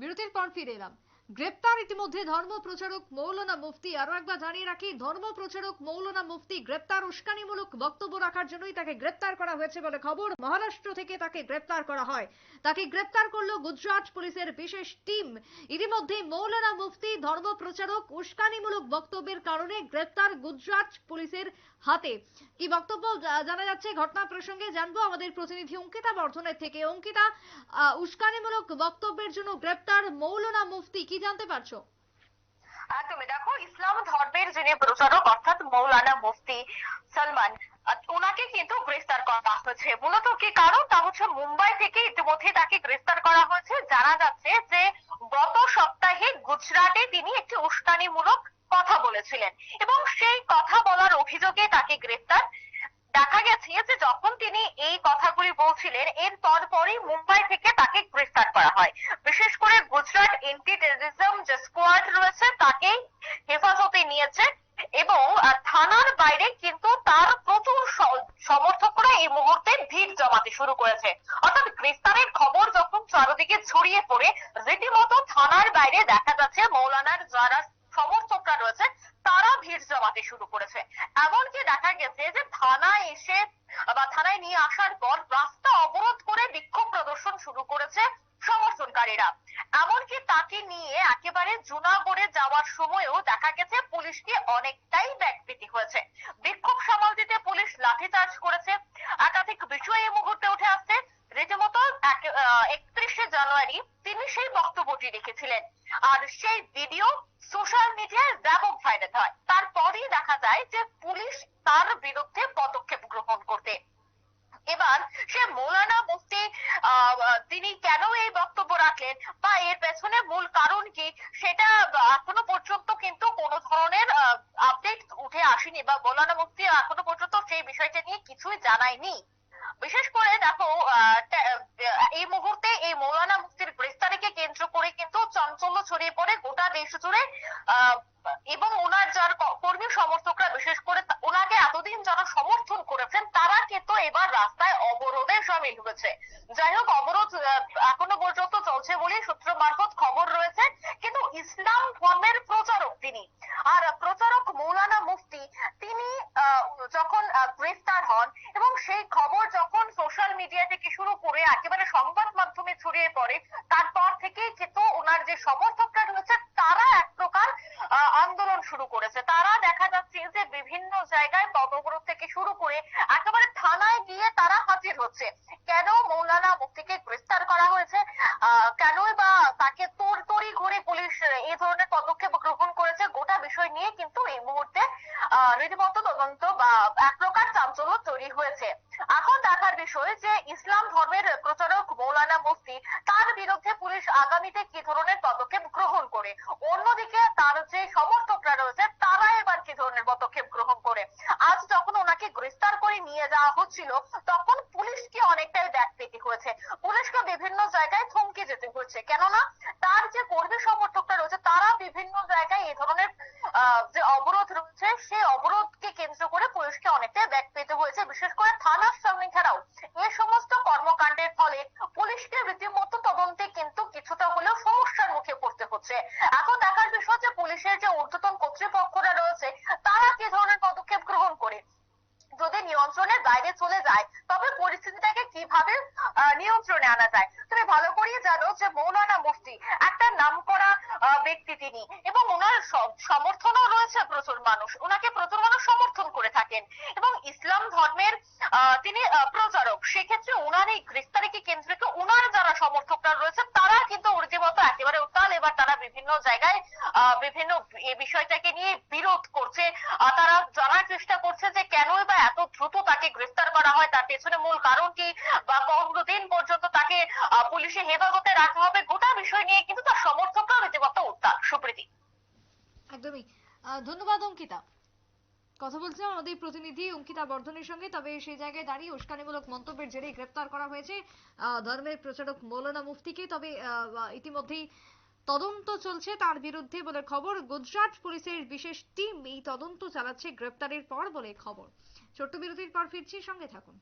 বিরতির পর ফিরে এলাম গ্রেপ্তার ইতিমধ্যে ধর্ম প্রচারক মৌলানা মুফতি। আরও একবার জানিয়ে রাখি ধর্ম প্রচারক মৌলানা মুফতি গ্রেপ্তার, উস্কানিমূলক বক্তব্য রাখার জন্যই তাকে গ্রেপ্তার করা হয়েছে বলে খবর। মহারাষ্ট্র থেকে তাকে গ্রেপ্তার করা হয়। তাকে গ্রেপ্তার করল গুজরাট পুলিশের বিশেষ টিম। ইতিমধ্যে মৌলানা মুফতি ধর্ম প্রচারক উস্কানিমূলক বক্তব্যের কারণে গ্রেপ্তার গুজরাট পুলিশের হাতে। কি বক্তব্য জানা যাচ্ছে, ঘটনা প্রসঙ্গে জানব। আমাদের প্রতিনিধি অঙ্কিতা বর্ধনের থেকে। অঙ্কিতা উস্কানিমূলক বক্তব্যের জন্য গ্রেপ্তার মৌলানা মুফতি কি জানতে পারছ? একদমই দেখো, ইসলাম ধর্মের যিনি প্রচারক, অর্থাৎ মৌলানা মুফতি সালমান, ওনাকে কিন্তু গ্রেফতার করা হয়েছে। মূলত কি কারণ? তা হচ্ছে মুম্বাই থেকে ইতিমধ্যে তাকে গ্রেফতার করা হয়েছে। জানা যাচ্ছে যে গত সপ্তাহে গুজরাটে তিনি একটি উস্কানিমূলক কথা বলেছিলেন এবং সেই কথা বলার অভিযোগে তাকে গ্রেফতার। দেখা গেছে যে যখন তিনি এই কথাগুলি বলছিলেন এর পরপরই মুম্বাই থেকে তাকে গ্রেফতার করা হয়। বিশেষ করে গুজরাট এন্টি টেররিজম যে স্কোয়াড রয়েছে, তাকেই হেফাজতে নিয়েছে এবং থানার বাইরে কিন্তু তার প্রচুর সমর্থকরা এই মুহূর্তে ভিড় জমাতে শুরু করেছে। অর্থাৎ গ্রেফতারের খবর যখন চারদিকে ছড়িয়ে পড়ে, রীতিমতো থানার বাইরে দেখা যাচ্ছে মৌলানার যারা সমর্থকরা রয়েছে, তারা ভিড় জমাতে শুরু করেছে। এমনকি দেখা গেছে যে থানায় এসে বা থানায় নিয়ে আসার পর রাস্তা অবরোধ করে বিক্ষোভ প্রদর্শন শুরু করেছে সমর্থনকারীরা। এমনকি তাকে নিয়ে একেবারে জুনাগড়ে যাওয়ার সময়ও দেখা গেছে পুলিশকে অনেকটাই ব্যাকপীতি হয়েছে। বিক্ষোভ সামাল দিতে পুলিশ লাঠিচার্জ করেছে। একাধিক বিষয় এই মুহূর্তে উঠে আসছে। রীতিমতো একত্রিশে জানুয়ারি তিনি সেই বক্তব্যটি রেখেছিলেন। আর সেই ভিডিও সোশ্যাল মিডিয়ায় ব্যাপক ভাইরাল হয়। তারপরই দেখা যায় যে পুলিশ তার বিরুদ্ধে পদক্ষেপ গ্রহণ করতে। এবার সে মৌলানা মুফতি তিনি কেন এই বক্তব্য রাখলেন বা এর পেছনে মূল কারণ কি সেটা এখনও পর্যন্ত কিন্তু কোনো ধরনের আপডেট উঠে আসেনি বা মৌলানা মুফতি এখনও পর্যন্ত সেই বিষয়টা নিয়ে কিছুই জানায়নি বিশেষ করে দেখো আহ, তে- আহ, এই মুহূর্তে এই মৌলানা মুফতির গ্রেফতারিকে কেন্দ্র করে কিন্তু চাঞ্চল্য ছড়িয়ে পড়ে গোটা দেশ জুড়ে আহ, এবং ওনার যার ক- কর্মী সমর্থকরা বিশেষ করে তা- ওনাকে এতদিন যারা সমর্থন করেছেন তারা কিন্তু এবার রাস্তায় অবরোধে সামিল হয়েছে যাই হোক অবরোধ আহ, এখনও চলছে বলে, সূত্র মারফত খবর রয়েছে, কিন্তু ইসলাম ধর্মের প্রচারক তিনি। আর প্রচারক মৌলানা মুফতি, তিনি যখন গ্রেফতার হন এবং সেই খবর যখন সোশ্যাল মিডিয়া থেকে শুরু করে একেবারে সংবাদ মাধ্যমে ছড়িয়ে পড়ে, তারপর থেকেই কিন্তু ওনার যে সমর্থকরা রয়েছে, তারা এক প্রকার আন্দোলন শুরু করেছে। তারা দেখা যাচ্ছে যে বিভিন্ন জায়গায় পদগ্রহ থেকে শুরু করে একেবারে থানায় গিয়ে তারা হাজির হচ্ছে। কেন মৌলানা মুফতিকে গ্রেফতার করা হয়েছে আহ, কেনই বা তাকে তোর তড়ি ঘুরে পুলিশ এই ধরনের পদক্ষেপ গ্রহণ করেছে গোটা বিষয় নিয়ে কিন্তু এই মুহূর্তে রীতিমতো তদন্ত বা এক প্রকার চাঞ্চল্য তৈরি হয়েছে। এখন দেখার বিষয় যে ইসলাম ধর্মের প্রচারক মৌলানা মুফতি, তার বিরুদ্ধে পুলিশ আগামীতে কি ধরনের পদক্ষেপ গ্রহণ করে? অন্যদিকে তার যে সমর্থকরা রয়েছে, তারা এবার কি ধরনের পদক্ষেপ গ্রহণ করে? আজ যখন ওনাকে গ্রেফতার করে নিয়ে যাওয়া হচ্ছিল, তখন পুলিশকে অনেকটাই ব্যাকপেতি হয়েছে? পুলিশকে বিভিন্ন জায়গায় থমকে যেতে হয়েছে। কেননা, তার যে কর্মী সমর্থকরা রয়েছে, তারা বিভিন্ন জায়গায় এই ধরনের যে অবরোধ রয়েছে, সেই অবরোধকে কেন্দ্র করে পুলিশকে অনেকটাই ব্যাক পেতে হয়েছে বিশেষ করে থানার সামনে ছাড়াও এ সমস্ত কর্মকাণ্ডের ফলে পুলিশকে রীতিমতো তদন্তে কিন্তু কিছুটা হলেও সমস্যার মুখে পড়তে হচ্ছে। এখন দেখার বিষয় যে পুলিশের যে ঊর্ধ্বতন কর্তৃপক্ষরা রয়েছে তারা কি ধরনের পদক্ষেপ গ্রহণ করে? যদি নিয়ন্ত্রণের বাইরে চলে যায় তবে পরিস্থিতিটাকে কীভাবে নিয়ন্ত্রণে আনা যায়? তুমি ভালো করেই জানো যে মৌলানা মুফতি একটা নামকরা আহ, ব্যক্তি তিনি। এবং ওনার সমর্থনও রয়েছে প্রচুর মানুষ। ওনাকে প্রচুর মানুষ সমর্থন করে থাকেন। এবং ইসলাম ধর্মের তিনি প্রচারক। সেক্ষেত্রে ওনার এই গ্রেফতারিকে কেন্দ্র করে ওনার যারা সমর্থকরা রয়েছে তারা কিন্তু রীতিমতো একেবারে উত্তাল। এবার তারা বিভিন্ন জায়গায় বিভিন্ন এই বিষয়টাকে নিয়ে বিরোধ করছে। তারা জানার চেষ্টা করছে যে কেনই বা এত দ্রুত তাকে গ্রেফতার করা হয়। তার পেছনে মূল কারণ কি বা কতদিন পর্যন্ত তাকে আহ, পুলিশের হেফাজতে রাখা হবে। গোটা বিষয় নিয়ে কিন্তু তার সমর্থকরা রীতিমতো উত্তাল সুপ্রীতি একদমই আহ, ধন্যবাদ, অঙ্কিতা। কথা বলছিলাম আমাদের প্রতিনিধি অঙ্কিতা বর্ধনের সঙ্গে, তবে সেই জায়গায় দাঁড়িয়ে উস্কানিমূলক মন্তব্যের জেরে গ্রেপ্তার করা হয়েছে ধর্মের প্রচারক মৌলানা মুফতিকে, তবে ইতিমধ্যেই তদন্ত চলছে তার বিরুদ্ধে বলে খবর। গুজরাট পুলিশের বিশেষ টিম এই তদন্ত চালাচ্ছে গ্রেপ্তারের পর বলে খবর। ছোট্ট বিরতির পর ফিরছি, সঙ্গে থাকুন।